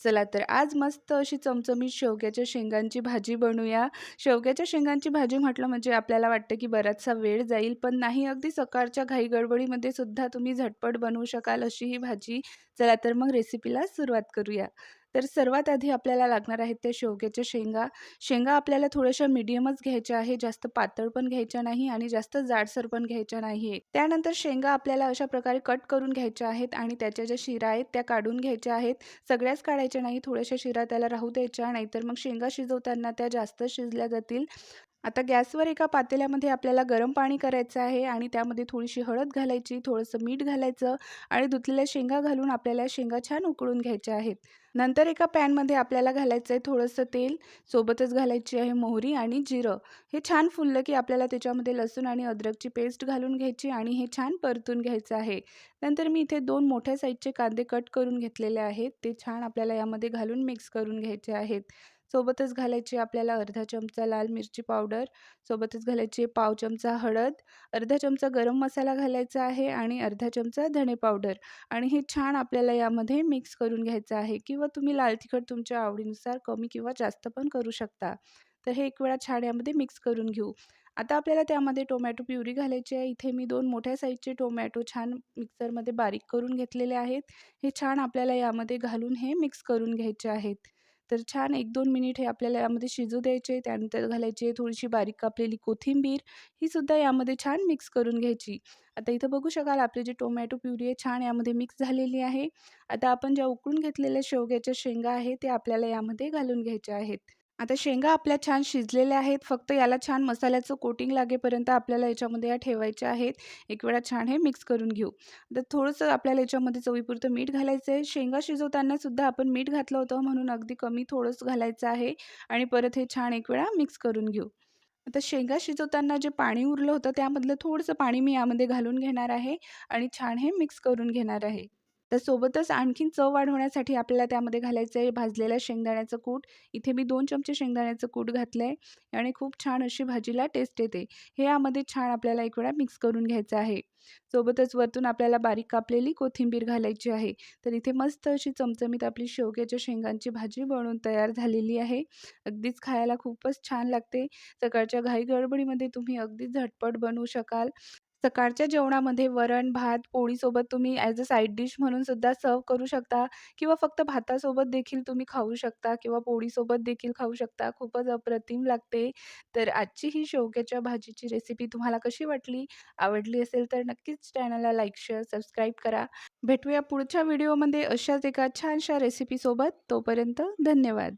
चला तर आज मस्त अशी चमचमीत शेवग्याच्या शेंगांची भाजी बनवूया शेवग्याच्या शेंगांची भाजी म्हटलं म्हणजे आपल्याला वाटतं की बराचसा वेळ जाईल पण नाही अगदी सकाळच्या घाई गडबडीमध्ये सुद्धा तुम्ही झटपट बनवू शकाल अशी ही भाजी. चला तर मग रेसिपीला सुरुवात करूया. तर सर्वात आधी आपल्याला लागणार आहेत त्या शेवग्याच्या शेंगा. शेंगा आपल्याला थोड्याशा मिडियमच घ्यायच्या आहे जास्त पातळ पण घ्यायच्या नाही आणि जास्त जाडसर पण घ्यायच्या नाही त्यानंतर शेंगा आपल्याला अशा प्रकारे कट करून घ्यायच्या आहेत आणि त्याच्या ज्या शिरा आहेत त्या काढून घ्यायच्या आहेत. सगळ्याच काढायच्या नाही थोड्याशा शिरा त्याला राहू द्यायच्या नाहीतर मग शेंगा शिजवताना त्या जास्त शिजल्या जातील. आता गॅसवर एका पातेल्यामध्ये आपल्याला गरम पाणी करायचं आहे आणि त्यामध्ये थोडीशी हळद घालायची थोडंसं मीठ घालायचं आणि धुतलेल्या शेंगा घालून आपल्याला शेंगा छान उकळून घ्यायच्या आहेत. नंतर एका पॅनमध्ये आपल्याला घालायचं आहे थोडंसं तेल सोबतच घालायची आहे मोहरी आणि जिरं. हे छान फुललं की आपल्याला त्याच्यामध्ये लसूण आणि अद्रकची पेस्ट घालून घ्यायची आणि हे छान परतून घ्यायचं आहे. नंतर मी इथे दोन मोठ्या साईजचे कांदे कट करून घेतलेले आहेत. ते छान आपल्याला यामध्ये घालून मिक्स करून घ्यायचे आहेत. सोबतच घालायची आपल्याला अर्धा चमचा लाल मिरची पावडर सोबतच घालायची पाव चमचा हळद अर्धा चमचा गरम मसाला घालायचा आहे आणि अर्धा चमचा धणे पावडर. आणि हे छान आपल्याला यामध्ये मिक्स करून घ्यायचं आहे किंवा तुम्ही लाल तिखट तुमच्या आवडीनुसार कमी किंवा जास्त पण करू शकता. तर हे एक वेळा छान यामध्ये मिक्स करून घेऊ. आता आपल्याला त्यामध्ये टोमॅटो प्युरी घालायची आहे. इथे मी दोन मोठ्या साईजचे टोमॅटो छान मिक्सरमध्ये बारीक करून घेतलेले आहेत. हे छान आपल्याला यामध्ये घालून हे मिक्स करून घ्यायचे आहेत. तर छान एक दोन मिनिट हे आपल्याला यामध्ये शिजू द्यायचे त्यानंतर घालायची आहे थोडीशी बारीक कापलेली कोथिंबीर ही सुद्धा यामध्ये छान मिक्स करून घ्यायची. आता इथं बघू शकाल आपली जी टोमॅटो प्युरी आहे छान यामध्ये मिक्स झालेली आहे. आता आपण ज्या उकळून घेतलेल्या शेवग्याच्या शेंगा आहे ते आपल्याला यामध्ये घालून घ्यायच्या आहेत. आता शेंगा आपल्या छान शिजलेल्या आहेत. फक्त याला छान मसाल्याचं कोटिंग लागेपर्यंत आपल्याला याच्यामध्ये या ठेवायच्या आहेत. एक वेळा छान हे मिक्स करून घेऊ. तर थोडंसं आपल्याला याच्यामध्ये चवीपुरतं मीठ घालायचं आहे शेंगा शिजवताना सुद्धा आपण मीठ घातलं होतं म्हणून अगदी कमी थोडंसं घालायचं आहे. आणि परत हे छान एक वेळा मिक्स करून घेऊ. आता शेंगा शिजवताना जे पाणी उरलं होतं त्यामधलं थोडंसं पाणी मी यामध्ये घालून घेणार आहे. आणि छान हे मिक्स करून घेणार आहे. तर सोबतच आणखीन चव वाढवण्यासाठी आपल्याला त्यामध्ये घालायचं आहे भाजलेल्या शेंगदाण्याचं कूट. इथे मी दोन चमचे शेंगदाण्याचं कूट घातलं आहे आणि खूप छान अशी भाजीला टेस्ट येते. हे यामध्ये छान आपल्याला एक वेळा मिक्स करून घ्यायचं आहे. सोबतच वरतून आपल्याला बारीक कापलेली कोथिंबीर घालायची आहे. तर इथे मस्त अशी चमचमीत आपली शेवग्याच्या शेंगांची भाजी बनवून तयार झालेली आहे. अगदीच खायला खूपच छान लागते. सकाळच्या घाई गडबडीमध्ये तुम्ही अगदीच झटपट बनवू शकाल. सकाळच्या जेवणामध्ये वरण भात पोळीसोबत तुम्ही ॲज अ साईड डिश म्हणून सुद्धा सर्व करू शकता किंवा फक्त भातासोबत देखील तुम्ही खाऊ शकता किंवा पोळीसोबत देखील खाऊ शकता. खूपच अप्रतिम लागते. तर आजची ही शेवग्याच्या भाजीची रेसिपी तुम्हाला कशी वाटली? आवडली असेल तर नक्कीच चॅनलला लाईक शेअर सबस्क्राईब करा. भेटूया पुढच्या व्हिडिओमध्ये अशाच एका छानशा रेसिपीसोबत तोपर्यंत धन्यवाद.